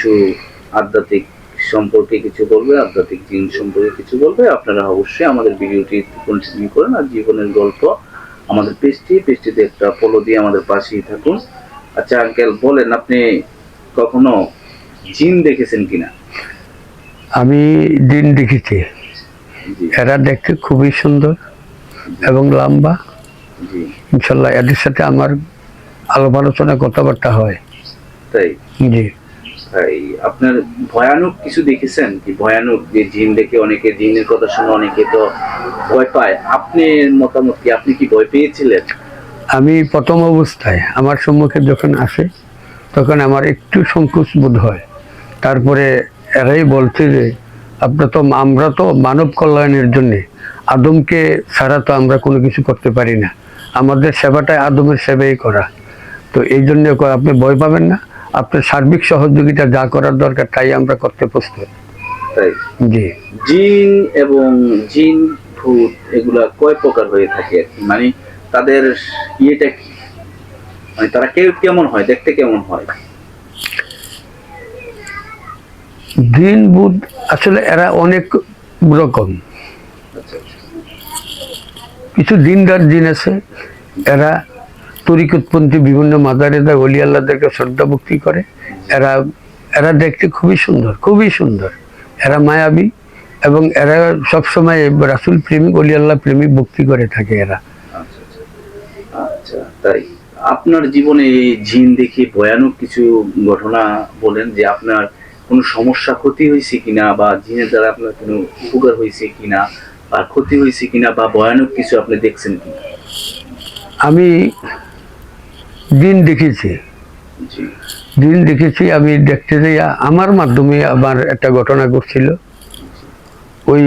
কিছু আধ্যাত্মিক সম্পর্কে কিছু বলবে আধ্যাত্মিক জিন সম্পর্কে কিছু বলবে আপনারা অবশ্যই আমাদের ভিডিওটি কন্টিনিউ করেন আর জীবনের গল্প আমাদের পেজটি পেজটিতে একটা ফলো দিয়ে আমাদের পাশেই থাকুন। আচ্ছা আঙ্কেল বলেন আপনি কখনো জিন দেখেছেন কিনা? আমি দিন দেখেছি। এরা দেখতে খুবই সুন্দর এবং লম্বা। ইনশাল্লাহ এদের সাথে আমার আলাপ আলোচনা কথাবার্তা হয়। তাই? জি। তাই আপনার ভয়ানক কিছু দেখেছেন কি? ভয়ানক যে জিন দেখে অনেকে, জিনের কথা শুনে অনেকে তো ভয় পায়। আপনি মতামত কি? আপনি কি ভয় পেয়েছিলেন? আমি প্রথম অবস্থায় আমার সম্মুখে যখন আসে, তখন আমার একটু সংকোচ বোধ হয়। তারপরে এরাই বলছে যে আপনার তো, আমরা তো মানব কল্যাণের জন্যে, আদমকে ছাড়া তো আমরা কোনো কিছু করতে পারি না। আমাদের সেবাটাই আদমের সেবাই করা। তো এই জন্য আপনি ভয় পাবেন না? আপনার সার্বিক সহযোগিতা যা করার দরকার তাই আমরা করতে প্রস্তুত। তাই? জি। জিন এবং জিন ভূত এগুলা কয় প্রকার হয়ে থাকে আর কি? মানে তাদের ইয়েটা কি? মানে তারা কে কেমন হয়? দেখতে কেমন হয়? দিন বুধ আসলে এরা অনেক রকম। আচ্ছা আচ্ছা। কিছু দিনদার দিন আছে এরা তরিকতপন্থী বিভিন্ন মাদারেদা অলি আল্লাহদেরকে শ্রদ্ধা ভক্তি করে এরা এরা দেখতে খুবই সুন্দর খুবই সুন্দর। এরা মায়াবী এবং এরা সবসময় রাসুল প্রেমিক অলি আল্লাহ প্রেমিক ভক্তি করে থাকে এরা। আচ্ছা আচ্ছা। আচ্ছা তাই আপনার জীবনে এই জিন দেখে ভয়ানক কিছু ঘটনা বলেন যে আপনার কোনো সমস্যা ক্ষতি হয়েছে কিনা বা জিনের দ্বারা আপনার কোনো উপকার হয়েছে কিনা বা ক্ষতি হয়েছে কিনা বা ভয়ানক কিছু আপনি দেখছেন কিনা? আমি দিন দেখেছি দিন দেখেছি আমি দেখতে যাই আমার মাধ্যমে আমার একটা ঘটনা ঘটছিল। ওই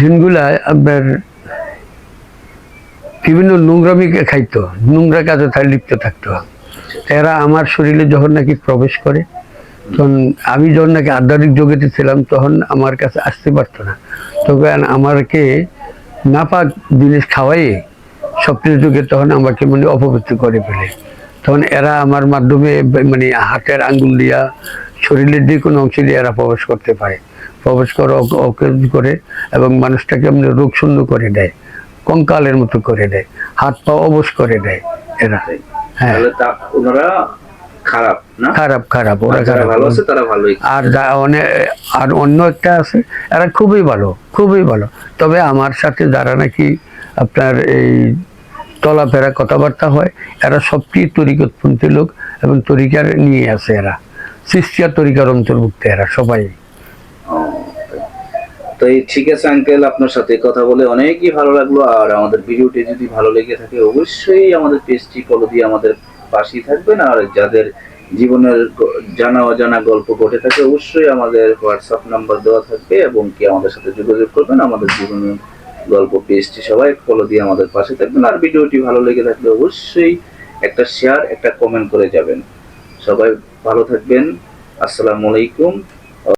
দিনগুলায় আপনার বিভিন্ন নোংরামি খাইতো নোংরা কাজে তার লিপ্ত থাকতো। এরা আমার শরীরে যখন নাকি প্রবেশ করে তখন আমি যখন নাকি আধ্যাত্মিক জগতে ছিলাম তখন আমার কাছে আসতে পারতো না। তখন আমাকে নাপাক জিনিস খাওয়াই স্বপ্নের যুগে তখন আমাকে মানে অপবিত্র করে ফেলে। তখন এরা আমার মাধ্যমে মানে হাতের আঙ্গুল দিয়া শরীরের যে কোনো অংশ দিয়ে এরা প্রবেশ করতে পারে। প্রবেশ করে অকেজ করে এবং মানুষটাকে এমনি রোগ শূন্য করে দেয় কঙ্কালের মতো করে দেয় হাত পা অবশ করে দেয় এরা। হ্যাঁ। ওনারা খারাপ না? খারাপ খারাপ ওরা খারাপ। ভালো আছে তারা ভালোই আর যা অনেক আর অন্য একটা আছে এরা খুবই ভালো খুবই ভালো। তবে আমার সাথে যারা নাকি আপনার এই চলাফেরা কথাবার্তা হয়, এরা সবটি তরিকতপন্থী লোক এবং তরিকার নিয়ে আছে এরা। সৃষ্টিয়া তরিকার অন্তর্ভুক্ত এরা সবাই। তো এই ঠিক আছে আঙ্কেল আপনার সাথে কথা বলে অনেকই ভালো লাগল। আর আমাদের ভিডিওটি যদি ভালো লেগে থাকে, অবশ্যই আমাদের পেজটি ফলো দিয়ে আমাদের পাশেই থাকবেন। আর যাদের জীবনের জানা অজানা গল্প ঘটে থাকে, অবশ্যই আমাদের হোয়াটসঅ্যাপ নাম্বার দেওয়া থাকবে এবং কি আমাদের সাথে যোগাযোগ করবেন। আমাদের জীবনের গল্প পেজটি সবাই ফলো দিয়ে আমাদের পাশে থাকবেন। আর ভিডিওটি ভালো লেগে থাকলে অবশ্যই একটা শেয়ার একটা কমেন্ট করে যাবেন। সবাই ভালো থাকবেন। আসসালামু আলাইকুম।